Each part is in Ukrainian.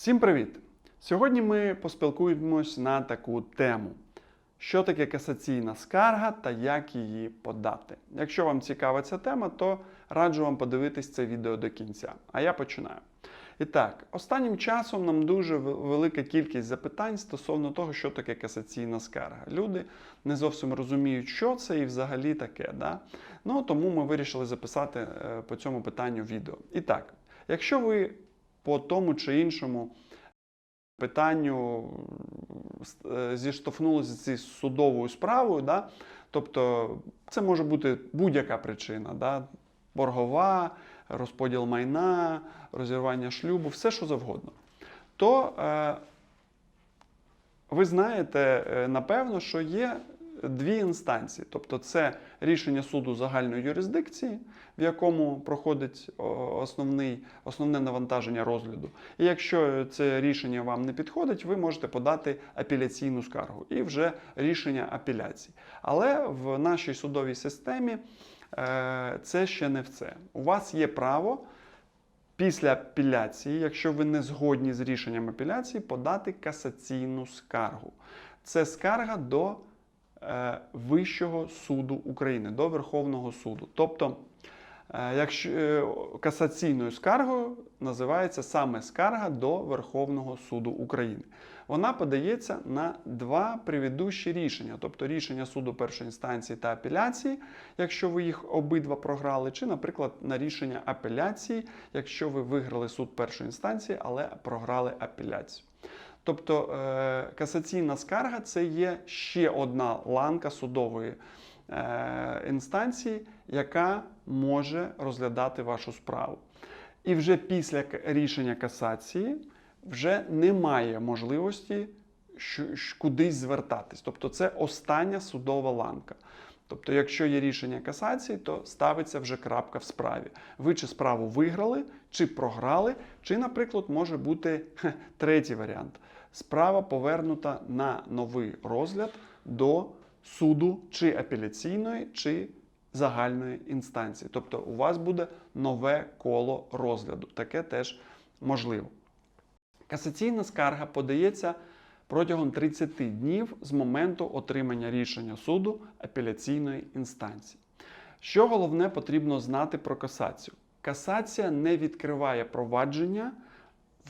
Всім привіт! Сьогодні ми поспілкуємось на таку тему: що таке касаційна скарга та як її подати. Якщо вам цікава ця тема, то раджу вам подивитись це відео до кінця. А я починаю. І так, останнім часом нам дуже велика кількість запитань стосовно того, що таке касаційна скарга. Люди не зовсім розуміють, що це і взагалі таке. Да? Ну тому ми вирішили записати е, по цьому питанню відео. І так, якщо ви по тому чи іншому питанню е, зіштовхнулися зі судовою справою, да? тобто це може бути будь-яка причина, да? боргова, розподіл майна, розірвання шлюбу, все що завгодно. То е, ви знаєте, е, напевно, що є дві інстанції. Тобто, це рішення суду загальної юрисдикції, в якому проходить основний, основне навантаження розгляду. І якщо це рішення вам не підходить, ви можете подати апеляційну скаргу і вже рішення апеляції. Але в нашій судовій системі е, це ще не все. У вас є право після апеляції, якщо ви не згодні з рішенням апеляції, подати касаційну скаргу. Це скарга до Вищого суду України, до Верховного суду. Тобто, е, якщо е, касаційною скаргою називається саме скарга до Верховного суду України. Вона подається на два предыдущі рішення, тобто рішення суду першої інстанції та апеляції, якщо ви їх обидва програли, чи, наприклад, на рішення апеляції, якщо ви виграли суд першої інстанції, але програли апеляцію. Тобто е, касаційна скарга це є ще одна ланка судової е, інстанції, яка може розглядати вашу справу. І вже після рішення касації вже немає можливості кудись звертатись. Тобто це остання судова ланка. Тобто, якщо є рішення касації, то ставиться вже крапка в справі. Ви чи справу виграли, чи програли, чи, наприклад, може бути хе, третій варіант. Справа повернута на новий розгляд до суду чи апеляційної, чи загальної інстанції. Тобто у вас буде нове коло розгляду. Таке теж можливо. Касаційна скарга подається протягом 30 днів з моменту отримання рішення суду апеляційної інстанції. Що головне потрібно знати про касацію? Касація не відкриває провадження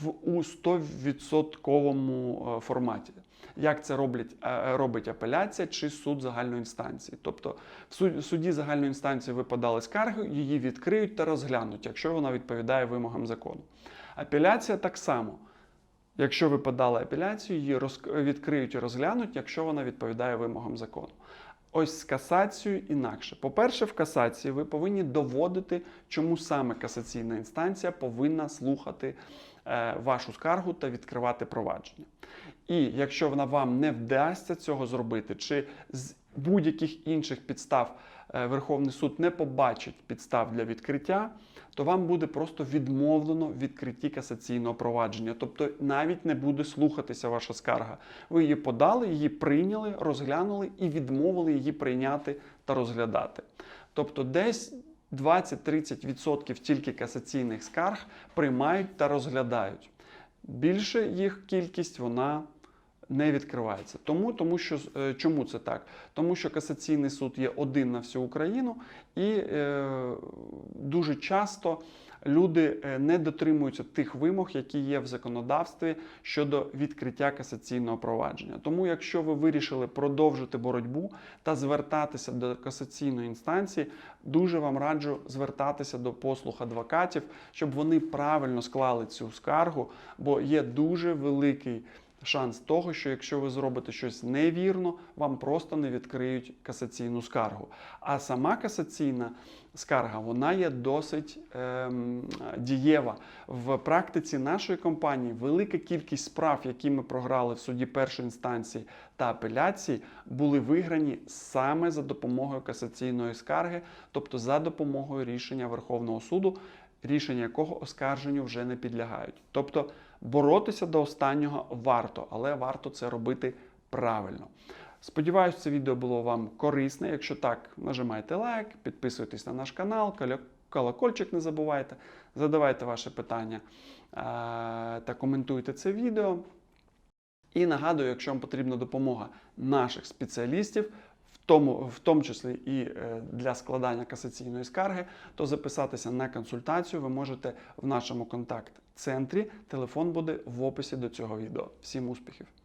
в у 100% форматі. Як це роблять, е, робить апеляція чи суд загальної інстанції? Тобто, в суді загальної інстанції ви подали скаргу, її відкриють та розглянуть, якщо вона відповідає вимогам закону. Апеляція так само. Якщо ви подали апеляцію, її роз- відкриють і розглянуть, якщо вона відповідає вимогам закону. Ось з касацією інакше. По-перше, в касації ви повинні доводити, чому саме касаційна інстанція повинна слухати е, вашу скаргу та відкривати провадження. І якщо вона вам не вдасться цього зробити, чи з будь-яких інших підстав е, Верховний суд не побачить підстав для відкриття, то вам буде просто відмовлено в відкритті касаційного провадження. Тобто навіть не буде слухатися ваша скарга. Ви її подали, її прийняли, розглянули і відмовили її прийняти та розглядати. Тобто десь 20-30% тільки касаційних скарг приймають та розглядають. Більше їх кількість вона не відкривається. Тому, тому що, е, чому це так? Тому що касаційний суд є один на всю Україну, і е, дуже часто люди е, не дотримуються тих вимог, які є в законодавстві щодо відкриття касаційного провадження. Тому, якщо ви вирішили продовжити боротьбу та звертатися до касаційної інстанції, дуже вам раджу звертатися до послуг адвокатів, щоб вони правильно склали цю скаргу, бо є дуже великий шанс того, що якщо ви зробите щось невірно, вам просто не відкриють касаційну скаргу. А сама касаційна скарга вона є досить ем, дієва. В практиці нашої компанії велика кількість справ, які ми програли в суді першої інстанції та апеляції, були виграні саме за допомогою касаційної скарги, тобто за допомогою рішення Верховного суду, рішення якого оскарженню вже не підлягають. Тобто боротися до останнього варто, але варто це робити правильно. Сподіваюсь, це відео було вам корисне. Якщо так, нажимайте лайк, підписуйтесь на наш канал, колокольчик не забувайте, задавайте ваші питання та коментуйте це відео. І нагадую, якщо вам потрібна допомога наших спеціалістів, в тому, в тому числі і е, для складання касаційної скарги, то записатися на консультацію ви можете в нашому контакт-центрі. Телефон буде в описі до цього відео. Всім успіхів!